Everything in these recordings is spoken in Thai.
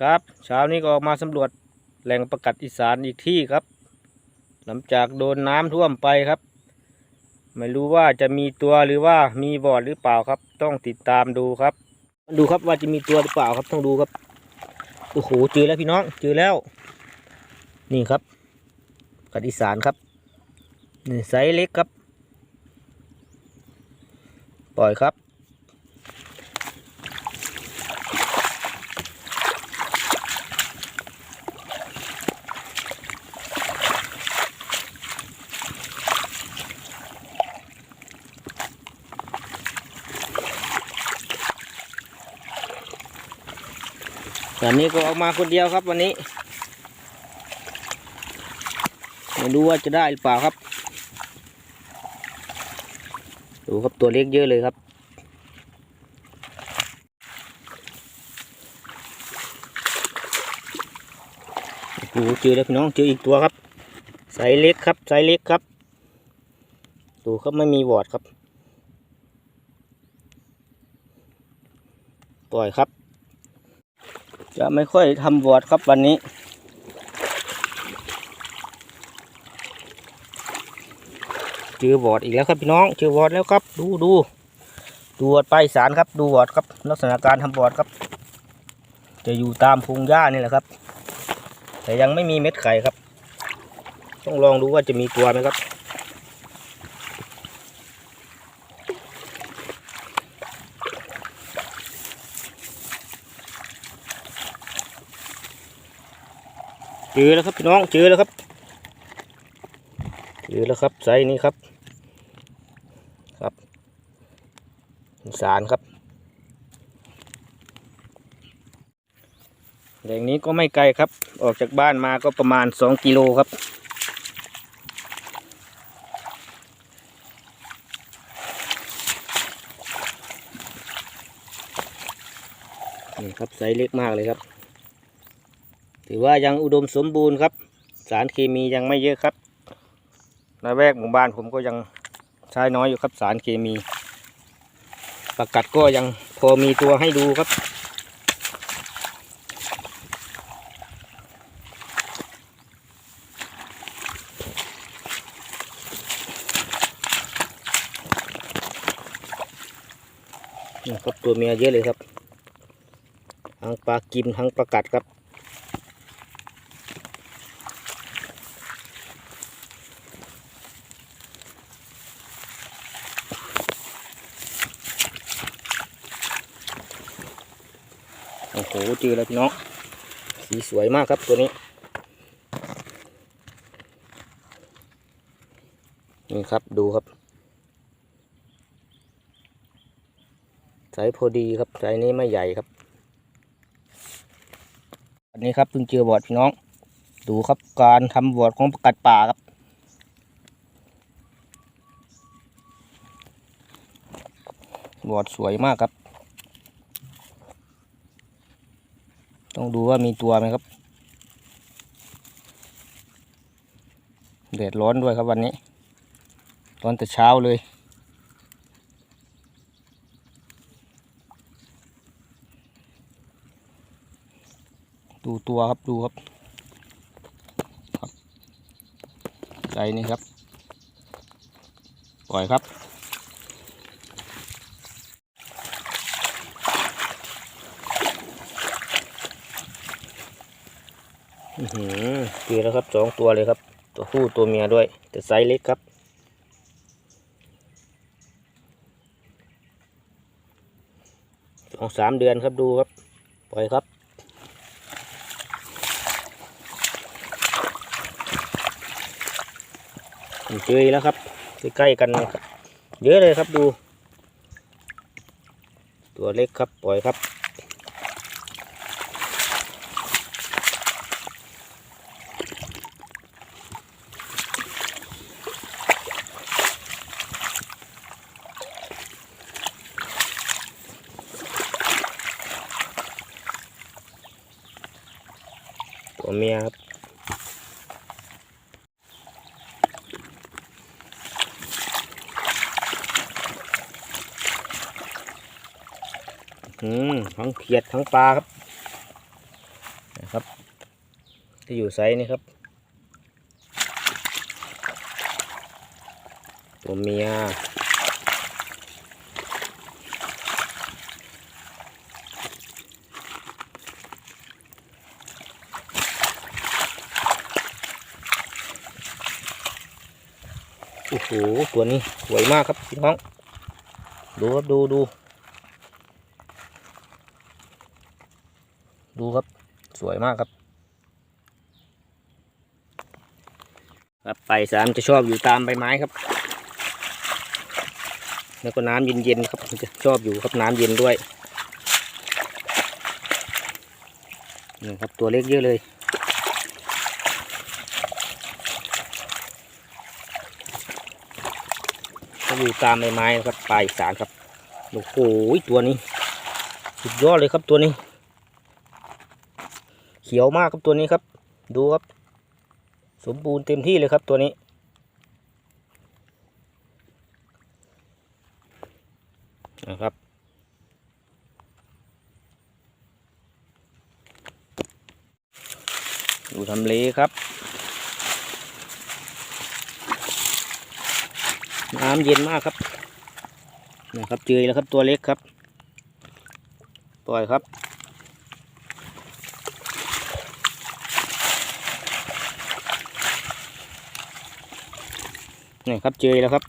ครับเช้านี้ก็ออกมาสำรวจแหล่งประกัดอีสานอีกที่ครับ หลังจากโดนน้ำท่วมไปครับ ไม่รู้ว่าจะมีตัวหรือว่ามีบอดหรือเปล่าครับ ต้องติดตามดูครับ ดูครับว่าจะมีตัวหรือเปล่าครับต้องดูครับโอ้โหเจอแล้วพี่น้องเจอแล้ว นี่ครับ กัดอีสานครับนี่ไซส์เล็กครับ ปล่อยครับ วันนี้ก็ออกมาคนเดียวครับวันนี้ไม่รู้ว่าจะได้หรือเปล่าครับ ดูครับตัวเล็กเยอะเลยครับ โอ้เจอแล้วพี่น้องเจออีกตัวครับไซส์เล็กครับไซส์เล็กครับ ดูครับไม่มีวอดครับ ปล่อยครับ จะไม่ค่อยทำวอร์ดครับวันนี้ เจอวอร์ดอีกแล้วครับพี่น้อง เจอวอร์ดแล้วครับ ดูดูดูวอร์ดไปลายสารครับ ดูวอร์ดครับ ลักษณะการทำวอร์ดครับ จะอยู่ตามพงหญ้านี่แหละครับ แต่ยังไม่มีเม็ดไข่ครับ ต้องลองดูว่าจะมีตัวไหมครับ เจอแล้วครับพี่น้องเจอแล้วครับเจอแล้วครับไซนี้ครับ ครับสารครับแหล่งนี้ก็ไม่ไกลครับ ออกจากบ้านมาก็ประมาณสองกิโลครับนี่ครับไซส์เล็กมากเลยครับ ถือว่ายังอุดมสมบูรณ์ครับ สารเคมียังไม่เยอะครับในแวกหมู่บ้านผมก็ยังใช้น้อยอยู่ครับสารเคมี ประกัดก็ยังพอมีตัวให้ดูครับนี่ครับตัวเมียเยอะเลยครับทั้งปลากิมทั้งปลากัดครับ อ้โหเจอแล้วพี่น้องสีสวยมากครับตัวนี้ นี่ครับดูครับไซส์พอดีครับไซส์นี้ไม่ใหญ่ครับอันนี้ครับเพิ่งเจอบอดพี่น้อง ดูครับการทำบอดของประกัดป่าครับบอดสวยมากครับ ต้องดูว่ามีตัวไหมครับ แดดร้อนด้วยครับวันนี้ร้อนแต่เช้าเลยดูตัวครับดูครับครับใจนี่ครับ ปล่อยครับ อือหือ เจอแล้วครับสองตัวเลยครับ ตัวผู้ตัวเมียด้วย แต่ไซส์เล็กครับ สองสามเดือนครับดูครับ ปล่อยครับเจอแล้วครับใกล้ๆกันเยอะเลยครับดู ตัวเล็กครับปล่อยครับ ตัวเมียครับอืมทั้งเขียดทั้งปลาครับนะครับ ที่อยู่ไซส์นี่ครับ ตัวเมีย โอ้ตัวนี้สวยมากครับพี่น้อง ดูครับดูดู ดูครับสวยมากครับ ครับไปสามจะชอบอยู่ตามใบไม้ครับ แล้วก็น้ำเย็นๆครับจะชอบอยู่ครับน้ำเย็นด้วยนี่ครับตัวเล็กเยอะเลย อยู่ตามใบไม้นะครับปลายสารครับโอ้โหตัวนี้ สุดยอดเลยครับตัวนี้ เขียวมากครับตัวนี้ครับ ดูครับ สมบูรณ์เต็มที่เลยครับตัวนี้นะครับดูทำเลครับ น้ำเย็นมากครับนะครับเจอแล้วครับตัวเล็กครับ ปล่อยครับ นี่ครับเจอแล้วครับ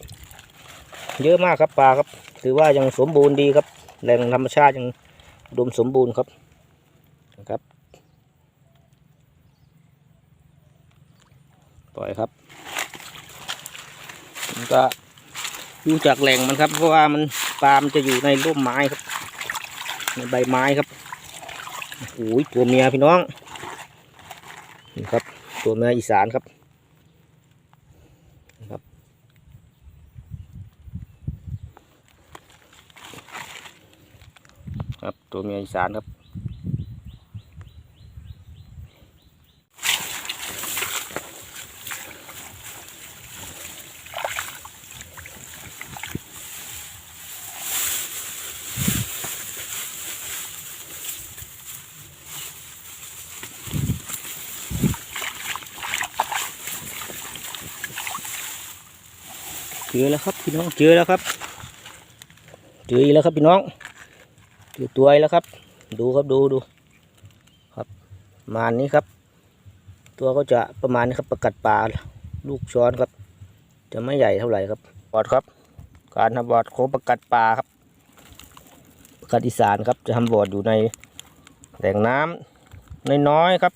เยอะมากครับปลาครับ ถือว่ายังสมบูรณ์ดีครับ แหล่งธรรมชาติยังดมสมบูรณ์ครับนะครับปล่อยครับก็ ดูจากแหล่งมันครับ เพราะว่ามันปลามันจะอยู่ในร่มไม้ครับ ในใบไม้ครับโอ้ยตัวเมียพี่น้องนี่ครับ ตัวเมียอีสานครับครับครับตัวเมียอีสานครับ อแล้วครับพี่น้องเจอแล้วครับ เจออีกแล้วครับพี่น้องเจอตัวอีกแล้วครับ ดูครับดูดูครับประมาณนี้ครับ ตัวก็จะประมาณนี้ครับประกัดปลาลูกช้อนครับ จะไม่ใหญ่เท่าไหร่ครับบอดครับ การทำบอดโคประกัดปลาครับ ประกัดอีสานครับจะทำบอดอยู่ในแหล่งน้ำน้อยๆครับ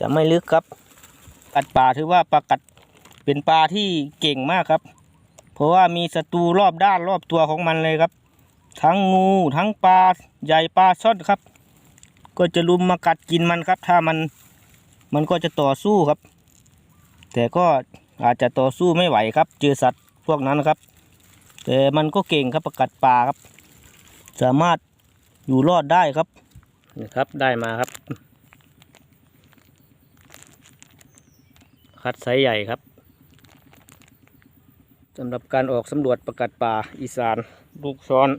จะไม่ลึกครับ กัดปลาถือว่าปลากัดเป็นปลาที่เก่งมากครับ เพราะว่ามีศัตรูรอบด้านรอบตัวของมันเลยครับ ทั้งงูทั้งปลาใหญ่ปลาซ่อนครับ ก็จะลุมมากัดกินมันครับ ถ้ามันมันก็จะต่อสู้ครับ แต่ก็อาจจะต่อสู้ไม่ไหวครับ เจอสัตว์พวกนั้นครับ แต่มันก็เก่งครับประกัดปลาครับ สามารถอยู่รอดได้ครับนี่ครับได้มาครับ คัดไซส์ใหญ่ครับ สำหรับการออกสำรวจประกัดป่าอีสานลูกซ้อน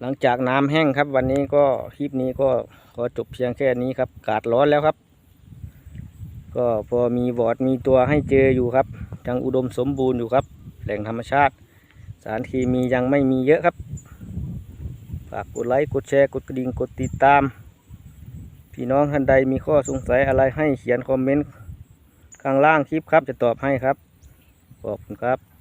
หลังจากน้ำแห้งครับ วันนี้ก็คลิปนี้ก็ขอจบเพียงแค่นี้ครับ กาดร้อนแล้วครับ ก็พอมีบอดมีตัวให้เจออยู่ครับยังอุดมสมบูรณ์อยู่ครับ แหล่งธรรมชาติ สารเคมียังไม่มีเยอะครับฝากกดไลค์กดแชร์กดกระดิ่งกดติดตาม พี่น้องท่านใดมีข้อสงสัยอะไรให้เขียนคอมเมนต์ข้างล่างคลิปครับจะตอบให้ครับขอบคุณครับ